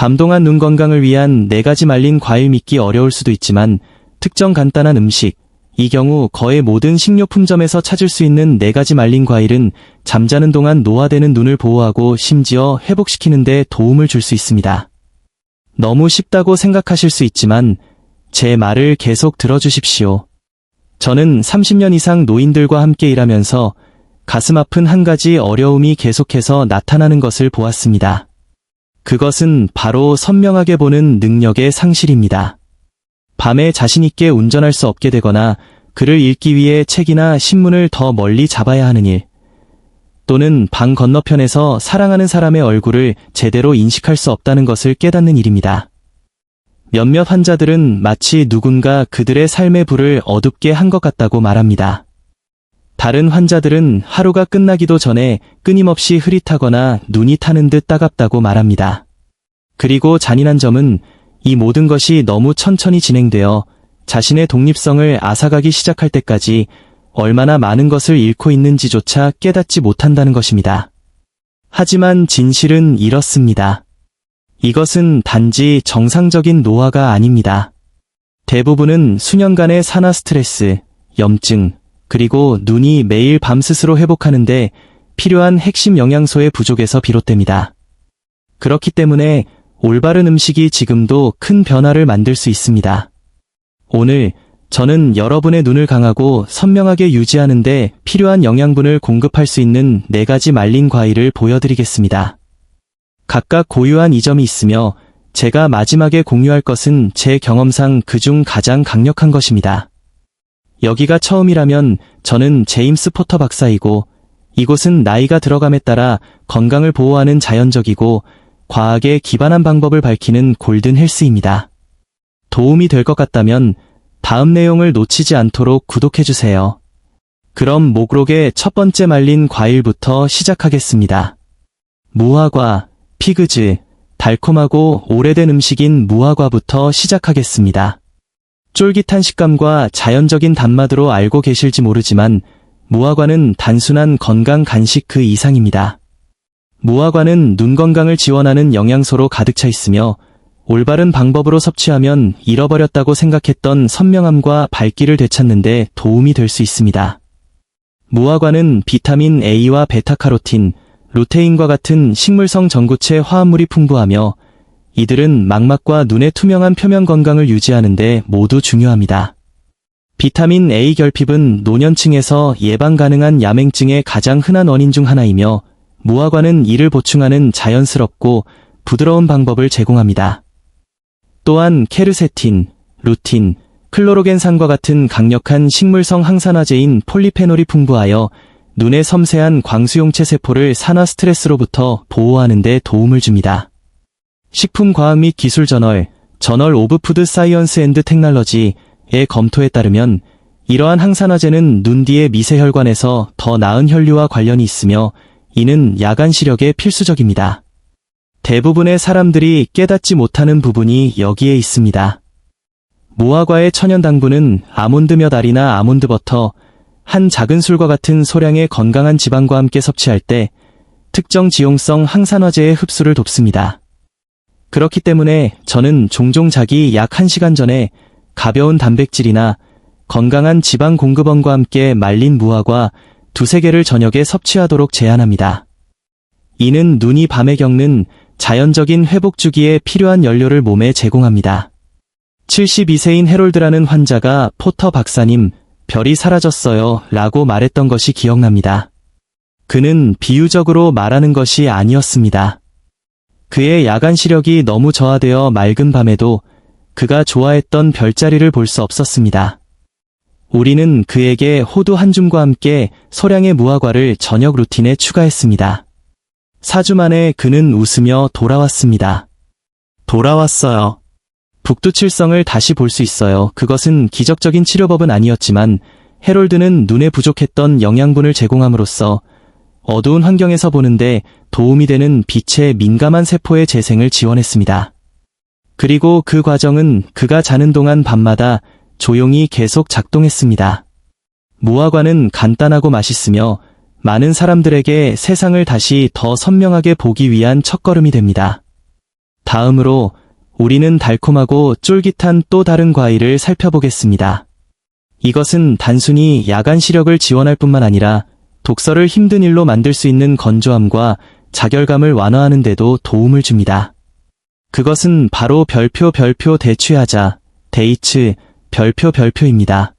밤동안 눈 건강을 위한 네 가지 말린 과일 믿기 어려울 수도 있지만 특정 간단한 음식, 이 경우 거의 모든 식료품점에서 찾을 수 있는 네 가지 말린 과일은 잠자는 동안 노화되는 눈을 보호하고 심지어 회복시키는 데 도움을 줄 수 있습니다. 너무 쉽다고 생각하실 수 있지만 제 말을 계속 들어주십시오. 저는 30년 이상 노인들과 함께 일하면서 가슴 아픈 한 가지 어려움이 계속해서 나타나는 것을 보았습니다. 그것은 바로 선명하게 보는 능력의 상실입니다. 밤에 자신있게 운전할 수 없게 되거나 글을 읽기 위해 책이나 신문을 더 멀리 잡아야 하는 일, 또는 방 건너편에서 사랑하는 사람의 얼굴을 제대로 인식할 수 없다는 것을 깨닫는 일입니다. 몇몇 환자들은 마치 누군가 그들의 삶의 불을 어둡게 한 것 같다고 말합니다. 다른 환자들은 하루가 끝나기도 전에 끊임없이 흐릿하거나 눈이 타는 듯 따갑다고 말합니다. 그리고 잔인한 점은 이 모든 것이 너무 천천히 진행되어 자신의 독립성을 앗아가기 시작할 때까지 얼마나 많은 것을 잃고 있는지조차 깨닫지 못한다는 것입니다. 하지만 진실은 이렇습니다. 이것은 단지 정상적인 노화가 아닙니다. 대부분은 수년간의 산화 스트레스, 염증, 그리고 눈이 매일 밤 스스로 회복하는데 필요한 핵심 영양소의 부족에서 비롯됩니다. 그렇기 때문에 올바른 음식이 지금도 큰 변화를 만들 수 있습니다. 오늘 저는 여러분의 눈을 강하고 선명하게 유지하는데 필요한 영양분을 공급할 수 있는 네 가지 말린 과일을 보여드리겠습니다. 각각 고유한 이점이 있으며 제가 마지막에 공유할 것은 제 경험상 그중 가장 강력한 것입니다. 여기가 처음이라면 저는 제임스 포터 박사이고 이곳은 나이가 들어감에 따라 건강을 보호하는 자연적이고 과학에 기반한 방법을 밝히는 골든 헬스입니다. 도움이 될 것 같다면 다음 내용을 놓치지 않도록 구독해주세요. 그럼 목록의 첫 번째 말린 과일부터 시작하겠습니다. 무화과, 피그즈, 달콤하고 오래된 음식인 무화과부터 시작하겠습니다. 쫄깃한 식감과 자연적인 단맛으로 알고 계실지 모르지만 무화과는 단순한 건강 간식 그 이상입니다. 무화과는 눈 건강을 지원하는 영양소로 가득 차 있으며 올바른 방법으로 섭취하면 잃어버렸다고 생각했던 선명함과 밝기를 되찾는데 도움이 될 수 있습니다. 무화과는 비타민 A와 베타카로틴, 루테인과 같은 식물성 전구체 화합물이 풍부하며 이들은 망막과 눈의 투명한 표면 건강을 유지하는데 모두 중요합니다. 비타민 A 결핍은 노년층에서 예방 가능한 야맹증의 가장 흔한 원인 중 하나이며 무화과는 이를 보충하는 자연스럽고 부드러운 방법을 제공합니다. 또한 케르세틴, 루틴, 클로로겐산과 같은 강력한 식물성 항산화제인 폴리페놀이 풍부하여 눈의 섬세한 광수용체 세포를 산화 스트레스로부터 보호하는 데 도움을 줍니다. 식품과학 및 기술 저널, 저널 오브 푸드 사이언스 앤드 테크놀로지의 검토에 따르면 이러한 항산화제는 눈 뒤의 미세혈관에서 더 나은 혈류와 관련이 있으며 이는 야간 시력에 필수적입니다. 대부분의 사람들이 깨닫지 못하는 부분이 여기에 있습니다. 무화과의 천연 당분은 아몬드 몇 알이나 아몬드 버터, 한 작은 술과 같은 소량의 건강한 지방과 함께 섭취할 때 특정 지용성 항산화제의 흡수를 돕습니다. 그렇기 때문에 저는 종종 자기 약 1시간 전에 가벼운 단백질이나 건강한 지방 공급원과 함께 말린 무화과 두세 개를 저녁에 섭취하도록 제안합니다. 이는 눈이 밤에 겪는 자연적인 회복 주기에 필요한 연료를 몸에 제공합니다. 72세인 해롤드라는 환자가 포터 박사님, 별이 사라졌어요 라고 말했던 것이 기억납니다. 그는 비유적으로 말하는 것이 아니었습니다. 그의 야간 시력이 너무 저하되어 맑은 밤에도 그가 좋아했던 별자리를 볼 수 없었습니다. 우리는 그에게 호두 한 줌과 함께 소량의 무화과를 저녁 루틴에 추가했습니다. 4주 만에 그는 웃으며 돌아왔습니다. 돌아왔어요. 북두칠성을 다시 볼 수 있어요. 그것은 기적적인 치료법은 아니었지만 해롤드는 눈에 부족했던 영양분을 제공함으로써 어두운 환경에서 보는데 도움이 되는 빛의 민감한 세포의 재생을 지원했습니다. 그리고 그 과정은 그가 자는 동안 밤마다 조용히 계속 작동했습니다. 무화과는 간단하고 맛있으며 많은 사람들에게 세상을 다시 더 선명하게 보기 위한 첫걸음이 됩니다. 다음으로 우리는 달콤하고 쫄깃한 또 다른 과일을 살펴보겠습니다. 이것은 단순히 야간 시력을 지원할 뿐만 아니라 독서를 힘든 일로 만들 수 있는 건조함과 자결감을 완화하는 데도 도움을 줍니다. 그것은 바로 별표 별표 대취하자, 데이츠, 별표 별표입니다.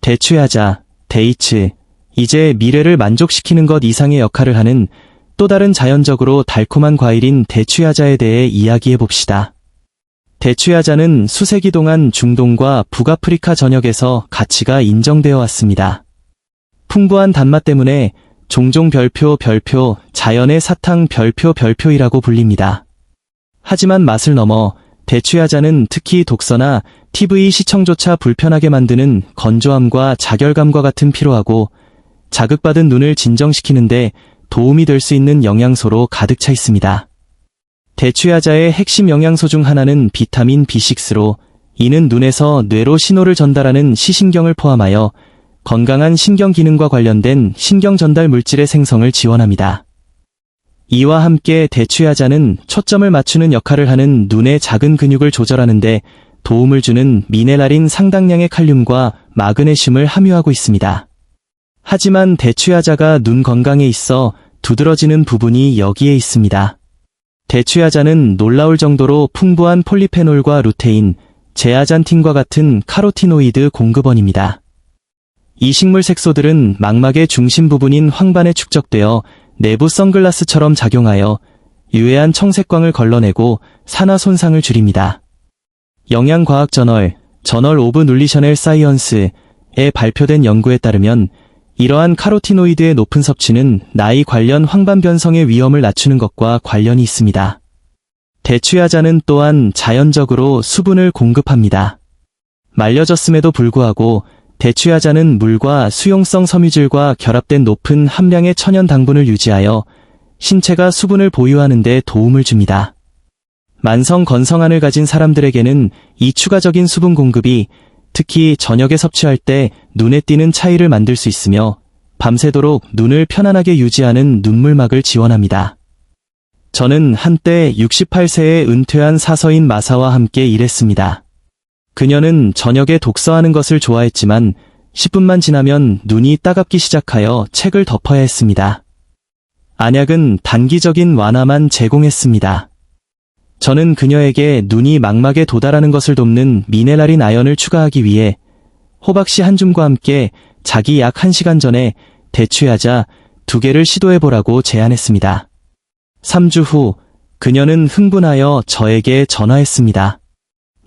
대취하자, 데이츠, 이제 미래를 만족시키는 것 이상의 역할을 하는 또 다른 자연적으로 달콤한 과일인 대취하자에 대해 이야기해 봅시다. 대취하자는 수세기 동안 중동과 북아프리카 전역에서 가치가 인정되어 왔습니다. 풍부한 단맛 때문에 종종 별표 별표 자연의 사탕 별표 별표이라고 불립니다. 하지만 맛을 넘어 대취하자는 특히 독서나 TV 시청조차 불편하게 만드는 건조함과 자결감과 같은 피로하고 자극받은 눈을 진정시키는데 도움이 될 수 있는 영양소로 가득 차 있습니다. 대취하자의 핵심 영양소 중 하나는 비타민 B6로 이는 눈에서 뇌로 신호를 전달하는 시신경을 포함하여 건강한 신경 기능과 관련된 신경 전달 물질의 생성을 지원합니다. 이와 함께 대취하자는 초점을 맞추는 역할을 하는 눈의 작은 근육을 조절하는데 도움을 주는 미네랄인 상당량의 칼륨과 마그네슘을 함유하고 있습니다. 하지만 대취하자가 눈 건강에 있어 두드러지는 부분이 여기에 있습니다. 대취하자는 놀라울 정도로 풍부한 폴리페놀과 루테인, 제아잔틴과 같은 카로티노이드 공급원입니다. 이 식물 색소들은 망막의 중심 부분인 황반에 축적되어 내부 선글라스처럼 작용하여 유해한 청색광을 걸러내고 산화 손상을 줄입니다. 영양과학 저널, 저널 오브 눌리셔넬 사이언스에 발표된 연구에 따르면 이러한 카로티노이드의 높은 섭취는 나이 관련 황반 변성의 위험을 낮추는 것과 관련이 있습니다. 대취하자는 또한 자연적으로 수분을 공급합니다. 말려졌음에도 불구하고 대취하자는 물과 수용성 섬유질과 결합된 높은 함량의 천연 당분을 유지하여 신체가 수분을 보유하는 데 도움을 줍니다. 만성 건성안을 가진 사람들에게는 이 추가적인 수분 공급이 특히 저녁에 섭취할 때 눈에 띄는 차이를 만들 수 있으며 밤새도록 눈을 편안하게 유지하는 눈물막을 지원합니다. 저는 한때 68세에 은퇴한 사서인 마사와 함께 일했습니다. 그녀는 저녁에 독서하는 것을 좋아했지만 10분만 지나면 눈이 따갑기 시작하여 책을 덮어야 했습니다. 안약은 단기적인 완화만 제공했습니다. 저는 그녀에게 눈이 망막에 도달하는 것을 돕는 미네랄인 아연을 추가하기 위해 호박씨 한 줌과 함께 자기 약 1시간 전에 대취하자 두 개를 시도해보라고 제안했습니다. 3주 후 그녀는 흥분하여 저에게 전화했습니다.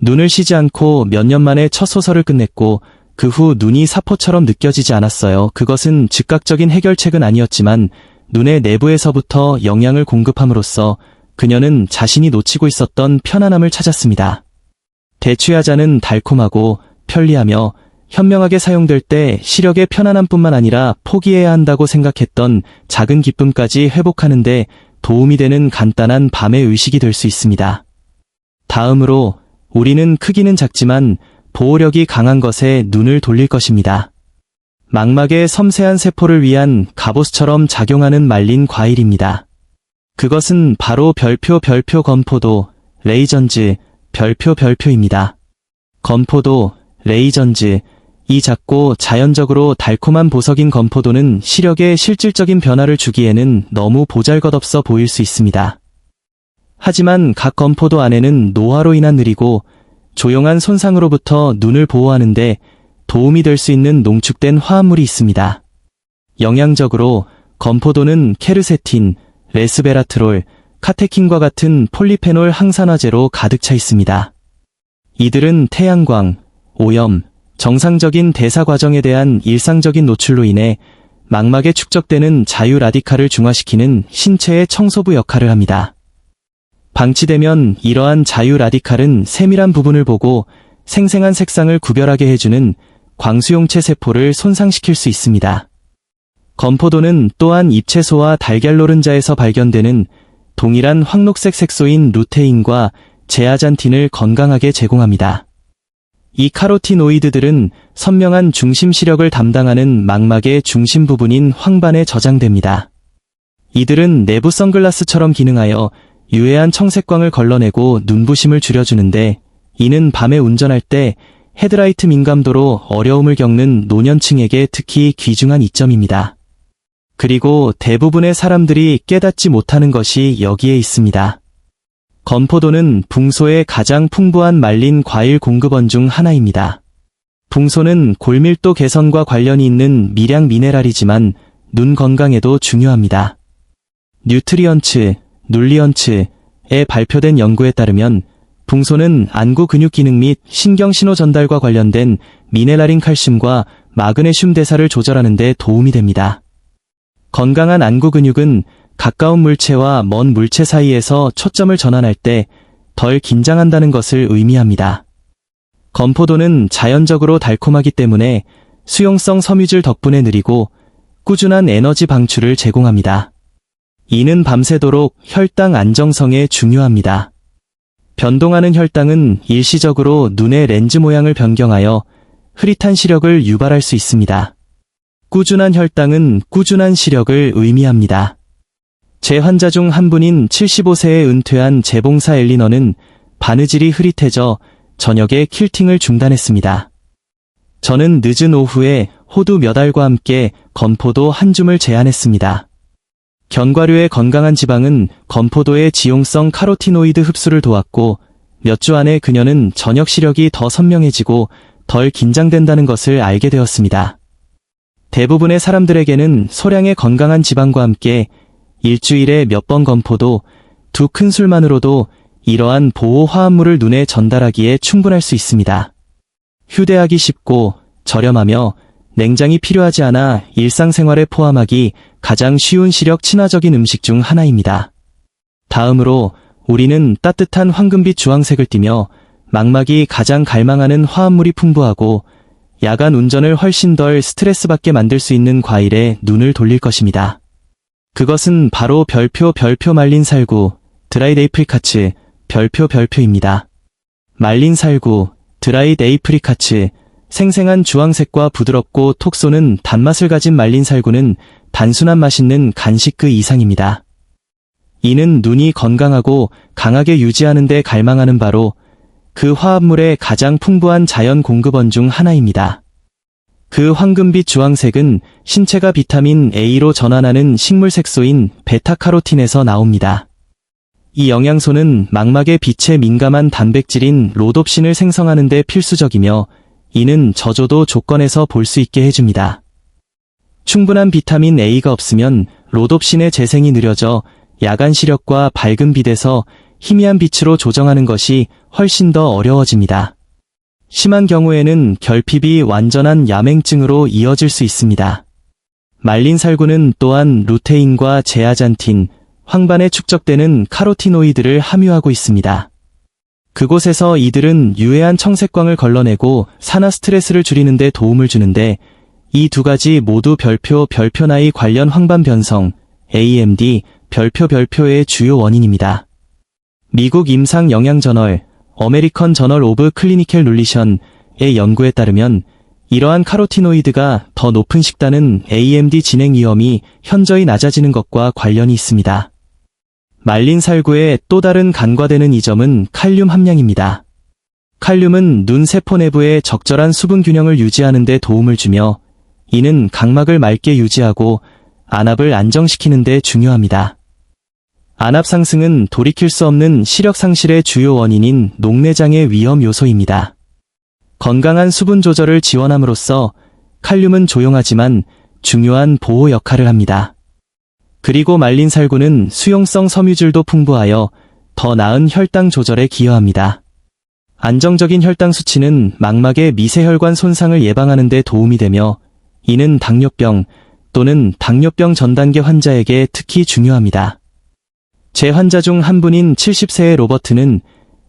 눈을 쉬지 않고 몇 년 만에 첫 소설을 끝냈고 그 후 눈이 사포처럼 느껴지지 않았어요. 그것은 즉각적인 해결책은 아니었지만 눈의 내부에서부터 영양을 공급함으로써 그녀는 자신이 놓치고 있었던 편안함을 찾았습니다. 대취하자는 달콤하고 편리하며 현명하게 사용될 때 시력의 편안함뿐만 아니라 포기해야 한다고 생각했던 작은 기쁨까지 회복하는데 도움이 되는 간단한 밤의 의식이 될 수 있습니다. 다음으로 우리는 크기는 작지만 보호력이 강한 것에 눈을 돌릴 것입니다. 망막의 섬세한 세포를 위한 갑옷처럼 작용하는 말린 과일입니다. 그것은 바로 별표 별표 건포도, 레이전즈, 별표 별표입니다. 건포도, 레이전즈, 이 작고 자연적으로 달콤한 보석인 건포도는 시력에 실질적인 변화를 주기에는 너무 보잘것없어 보일 수 있습니다. 하지만 각 건포도 안에는 노화로 인한 느리고 조용한 손상으로부터 눈을 보호하는데 도움이 될 수 있는 농축된 화합물이 있습니다. 영양적으로 건포도는 케르세틴, 레스베라트롤, 카테킨과 같은 폴리페놀 항산화제로 가득 차 있습니다. 이들은 태양광, 오염, 정상적인 대사 과정에 대한 일상적인 노출로 인해 망막에 축적되는 자유 라디칼을 중화시키는 신체의 청소부 역할을 합니다. 방치되면 이러한 자유 라디칼은 세밀한 부분을 보고 생생한 색상을 구별하게 해주는 광수용체 세포를 손상시킬 수 있습니다. 건포도는 또한 잎채소와 달걀 노른자에서 발견되는 동일한 황록색 색소인 루테인과 제아잔틴을 건강하게 제공합니다. 이 카로티노이드들은 선명한 중심 시력을 담당하는 망막의 중심 부분인 황반에 저장됩니다. 이들은 내부 선글라스처럼 기능하여 유해한 청색광을 걸러내고 눈부심을 줄여주는데 이는 밤에 운전할 때 헤드라이트 민감도로 어려움을 겪는 노년층에게 특히 귀중한 이점입니다. 그리고 대부분의 사람들이 깨닫지 못하는 것이 여기에 있습니다. 건포도는 붕소의 가장 풍부한 말린 과일 공급원 중 하나입니다. 붕소는 골밀도 개선과 관련이 있는 미량 미네랄이지만 눈 건강에도 중요합니다. 뉴트리언츠, 눌리언츠에 발표된 연구에 따르면 붕소는 안구 근육 기능 및 신경 신호 전달과 관련된 미네랄인 칼슘과 마그네슘 대사를 조절하는 데 도움이 됩니다. 건강한 안구 근육은 가까운 물체와 먼 물체 사이에서 초점을 전환할 때 덜 긴장한다는 것을 의미합니다. 건포도는 자연적으로 달콤하기 때문에 수용성 섬유질 덕분에 느리고 꾸준한 에너지 방출을 제공합니다. 이는 밤새도록 혈당 안정성에 중요합니다. 변동하는 혈당은 일시적으로 눈의 렌즈 모양을 변경하여 흐릿한 시력을 유발할 수 있습니다. 꾸준한 혈당은 꾸준한 시력을 의미합니다. 제 환자 중 한 분인 75세에 은퇴한 재봉사 엘리너는 바느질이 흐릿해져 저녁에 킬팅을 중단했습니다. 저는 늦은 오후에 호두 몇 알과 함께 건포도 한 줌을 제안했습니다. 견과류의 건강한 지방은 건포도의 지용성 카로티노이드 흡수를 도왔고 몇 주 안에 그녀는 저녁 시력이 더 선명해지고 덜 긴장된다는 것을 알게 되었습니다. 대부분의 사람들에게는 소량의 건강한 지방과 함께 일주일에 몇 번 건포도 두 큰 술만으로도 이러한 보호 화합물을 눈에 전달하기에 충분할 수 있습니다. 휴대하기 쉽고 저렴하며 냉장이 필요하지 않아 일상생활에 포함하기 가장 쉬운 시력 친화적인 음식 중 하나입니다. 다음으로 우리는 따뜻한 황금빛 주황색을 띠며 망막이 가장 갈망하는 화합물이 풍부하고 야간 운전을 훨씬 덜 스트레스 받게 만들 수 있는 과일에 눈을 돌릴 것입니다. 그것은 바로 별표 별표 말린 살구, 드라이드 에이프리카츠, 별표 별표입니다. 말린 살구, 드라이드 에이프리카츠, 생생한 주황색과 부드럽고 톡 쏘는 단맛을 가진 말린 살구는 단순한 맛있는 간식 그 이상입니다. 이는 눈이 건강하고 강하게 유지하는 데 갈망하는 바로 그 화합물의 가장 풍부한 자연 공급원 중 하나입니다. 그 황금빛 주황색은 신체가 비타민 A로 전환하는 식물 색소인 베타카로틴에서 나옵니다. 이 영양소는 망막의 빛에 민감한 단백질인 로놉신을 생성하는 데 필수적이며 이는 저조도 조건에서 볼 수 있게 해줍니다. 충분한 비타민 A가 없으면 로놉신의 재생이 느려져 야간 시력과 밝은 빛에서 희미한 빛으로 조정하는 것이 훨씬 더 어려워집니다. 심한 경우에는 결핍이 완전한 야맹증으로 이어질 수 있습니다. 말린 살구는 또한 루테인과 제아잔틴, 황반에 축적되는 카로티노이드를 함유하고 있습니다. 그곳에서 이들은 유해한 청색광을 걸러내고 산화 스트레스를 줄이는 데 도움을 주는데 이 두 가지 모두 별표 별표 나이 관련 황반 변성, AMD, 별표 별표의 주요 원인입니다. 미국 임상 영양 저널, 어메리컨 저널 오브 클리니컬 룰리션의 연구에 따르면 이러한 카로티노이드가 더 높은 식단은 AMD 진행 위험이 현저히 낮아지는 것과 관련이 있습니다. 말린 살구의 또 다른 간과되는 이점은 칼륨 함량입니다. 칼륨은 눈 세포 내부의 적절한 수분 균형을 유지하는 데 도움을 주며 이는 각막을 맑게 유지하고 안압을 안정시키는 데 중요합니다. 안압 상승은 돌이킬 수 없는 시력 상실의 주요 원인인 녹내장의 위험 요소입니다. 건강한 수분 조절을 지원함으로써 칼륨은 조용하지만 중요한 보호 역할을 합니다. 그리고 말린 살구는 수용성 섬유질도 풍부하여 더 나은 혈당 조절에 기여합니다. 안정적인 혈당 수치는 망막의 미세혈관 손상을 예방하는 데 도움이 되며 이는 당뇨병 또는 당뇨병 전 단계 환자에게 특히 중요합니다. 제 환자 중 한 분인 70세의 로버트는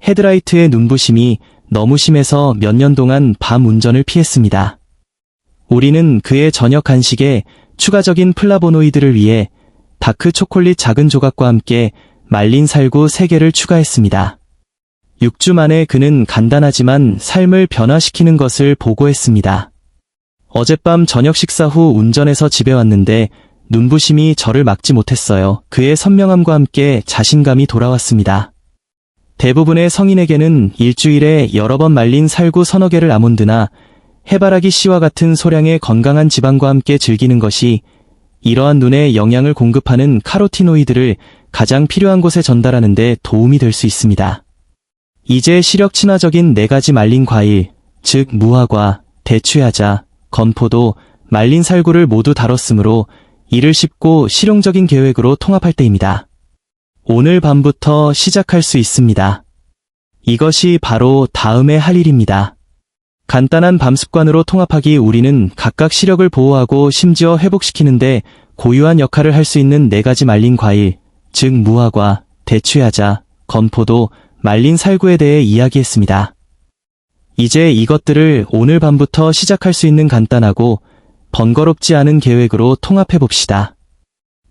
헤드라이트의 눈부심이 너무 심해서 몇 년 동안 밤 운전을 피했습니다. 우리는 그의 저녁 간식에 추가적인 플라보노이드를 위해 다크 초콜릿 작은 조각과 함께 말린 살구 3개를 추가했습니다. 6주 만에 그는 간단하지만 삶을 변화시키는 것을 보고했습니다. 어젯밤 저녁 식사 후 운전해서 집에 왔는데 눈부심이 저를 막지 못했어요. 그의 선명함과 함께 자신감이 돌아왔습니다. 대부분의 성인에게는 일주일에 여러 번 말린 살구 서너 개를 아몬드나 해바라기 씨와 같은 소량의 건강한 지방과 함께 즐기는 것이 이러한 눈에 영양을 공급하는 카로티노이드를 가장 필요한 곳에 전달하는 데 도움이 될 수 있습니다. 이제 시력 친화적인 네 가지 말린 과일, 즉 무화과, 대추야자, 건포도, 말린 살구를 모두 다뤘으므로 이를 쉽고 실용적인 계획으로 통합할 때입니다. 오늘 밤부터 시작할 수 있습니다. 이것이 바로 다음에 할 일입니다. 간단한 밤 습관으로 통합하기 우리는 각각 시력을 보호하고 심지어 회복시키는데 고유한 역할을 할 수 있는 네 가지 말린 과일, 즉 무화과, 대추야자, 건포도, 말린 살구에 대해 이야기했습니다. 이제 이것들을 오늘 밤부터 시작할 수 있는 간단하고 번거롭지 않은 계획으로 통합해 봅시다.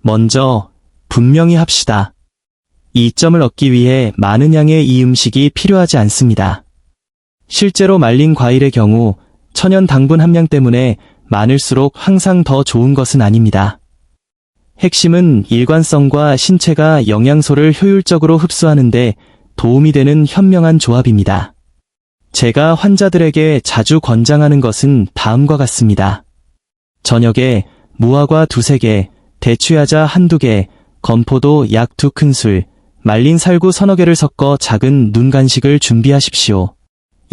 먼저 분명히 합시다. 이점을 얻기 위해 많은 양의 이 음식이 필요하지 않습니다. 실제로 말린 과일의 경우 천연 당분 함량 때문에 많을수록 항상 더 좋은 것은 아닙니다. 핵심은 일관성과 신체가 영양소를 효율적으로 흡수하는데 도움이 되는 현명한 조합입니다. 제가 환자들에게 자주 권장하는 것은 다음과 같습니다. 저녁에 무화과 두세 개, 대추야자 한두 개, 건포도 약 두 큰술, 말린 살구 서너 개를 섞어 작은 눈 간식을 준비하십시오.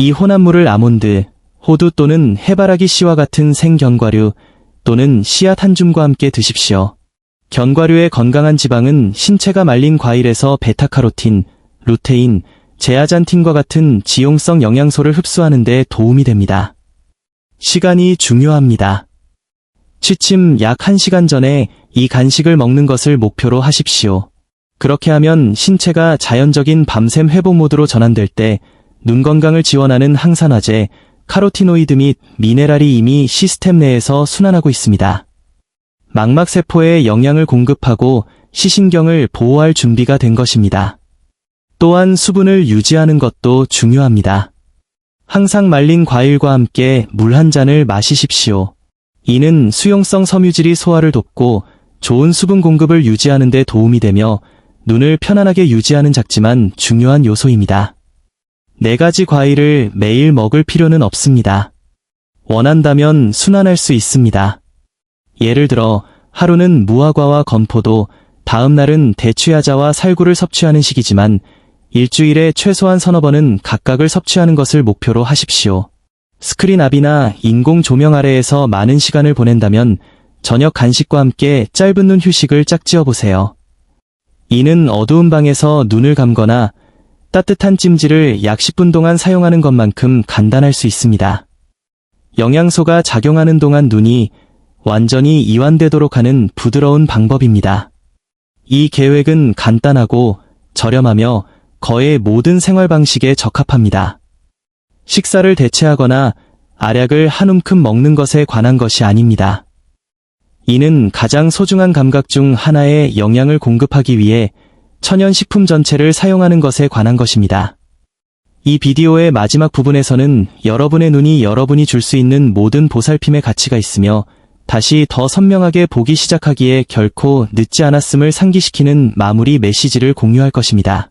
이 혼합물을 아몬드, 호두 또는 해바라기 씨와 같은 생견과류 또는 씨앗 한 줌과 함께 드십시오. 견과류의 건강한 지방은 신체가 말린 과일에서 베타카로틴, 루테인, 제아잔틴과 같은 지용성 영양소를 흡수하는 데 도움이 됩니다. 시간이 중요합니다. 취침 약 1시간 전에 이 간식을 먹는 것을 목표로 하십시오. 그렇게 하면 신체가 자연적인 밤샘 회복 모드로 전환될 때 눈 건강을 지원하는 항산화제, 카로티노이드 및 미네랄이 이미 시스템 내에서 순환하고 있습니다. 망막세포에 영양을 공급하고 시신경을 보호할 준비가 된 것입니다. 또한 수분을 유지하는 것도 중요합니다. 항상 말린 과일과 함께 물 한 잔을 마시십시오. 이는 수용성 섬유질이 소화를 돕고 좋은 수분 공급을 유지하는 데 도움이 되며 눈을 편안하게 유지하는 작지만 중요한 요소입니다. 네 가지 과일을 매일 먹을 필요는 없습니다. 원한다면 순환할 수 있습니다. 예를 들어 하루는 무화과와 건포도, 다음 날은 대추야자와 살구를 섭취하는 시기지만 일주일에 최소한 서너 번은 각각을 섭취하는 것을 목표로 하십시오. 스크린 앞이나 인공 조명 아래에서 많은 시간을 보낸다면 저녁 간식과 함께 짧은 눈 휴식을 짝지어 보세요. 이는 어두운 방에서 눈을 감거나 따뜻한 찜질을 약 10분 동안 사용하는 것만큼 간단할 수 있습니다. 영양소가 작용하는 동안 눈이 완전히 이완되도록 하는 부드러운 방법입니다. 이 계획은 간단하고 저렴하며 거의 모든 생활 방식에 적합합니다. 식사를 대체하거나 알약을 한 움큼 먹는 것에 관한 것이 아닙니다. 이는 가장 소중한 감각 중 하나의 영양을 공급하기 위해 천연 식품 전체를 사용하는 것에 관한 것입니다. 이 비디오의 마지막 부분에서는 여러분의 눈이 여러분이 줄 수 있는 모든 보살핌의 가치가 있으며 다시 더 선명하게 보기 시작하기에 결코 늦지 않았음을 상기시키는 마무리 메시지를 공유할 것입니다.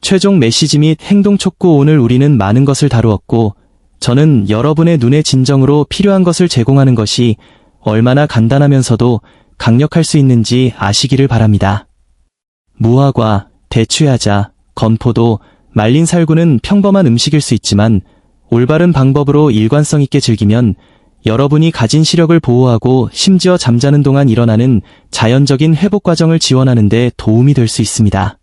최종 메시지 및 행동 촉구 오늘 우리는 많은 것을 다루었고 저는 여러분의 눈의 진정으로 필요한 것을 제공하는 것이 얼마나 간단하면서도 강력할 수 있는지 아시기를 바랍니다. 무화과, 대추야자, 건포도, 말린 살구는 평범한 음식일 수 있지만 올바른 방법으로 일관성 있게 즐기면 여러분이 가진 시력을 보호하고 심지어 잠자는 동안 일어나는 자연적인 회복 과정을 지원하는 데 도움이 될 수 있습니다.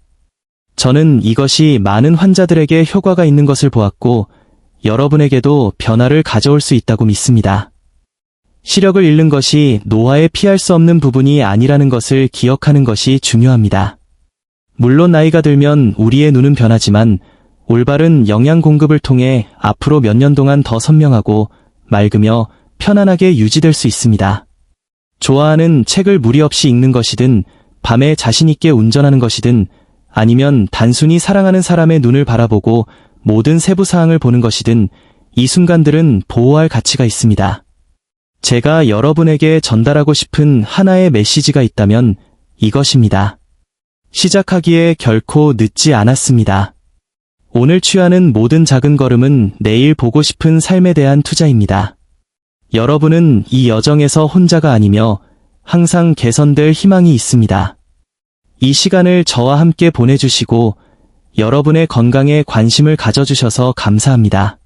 저는 이것이 많은 환자들에게 효과가 있는 것을 보았고 여러분에게도 변화를 가져올 수 있다고 믿습니다. 시력을 잃는 것이 노화에 피할 수 없는 부분이 아니라는 것을 기억하는 것이 중요합니다. 물론 나이가 들면 우리의 눈은 변하지만 올바른 영양 공급을 통해 앞으로 몇 년 동안 더 선명하고 맑으며 편안하게 유지될 수 있습니다. 좋아하는 책을 무리 없이 읽는 것이든 밤에 자신있게 운전하는 것이든 아니면 단순히 사랑하는 사람의 눈을 바라보고 모든 세부 사항을 보는 것이든 이 순간들은 보호할 가치가 있습니다. 제가 여러분에게 전달하고 싶은 하나의 메시지가 있다면 이것입니다. 시작하기에 결코 늦지 않았습니다. 오늘 취하는 모든 작은 걸음은 내일 보고 싶은 삶에 대한 투자입니다. 여러분은 이 여정에서 혼자가 아니며 항상 개선될 희망이 있습니다. 이 시간을 저와 함께 보내주시고 여러분의 건강에 관심을 가져주셔서 감사합니다.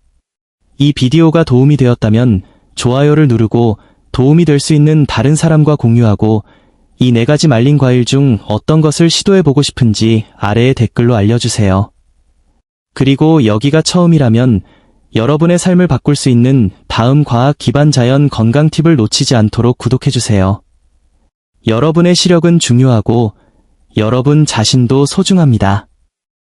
이 비디오가 도움이 되었다면 좋아요를 누르고 도움이 될 수 있는 다른 사람과 공유하고 이 네 가지 말린 과일 중 어떤 것을 시도해보고 싶은지 아래에 댓글로 알려주세요. 그리고 여기가 처음이라면 여러분의 삶을 바꿀 수 있는 다음 과학 기반 자연 건강 팁을 놓치지 않도록 구독해주세요. 여러분의 시력은 중요하고 여러분 자신도 소중합니다.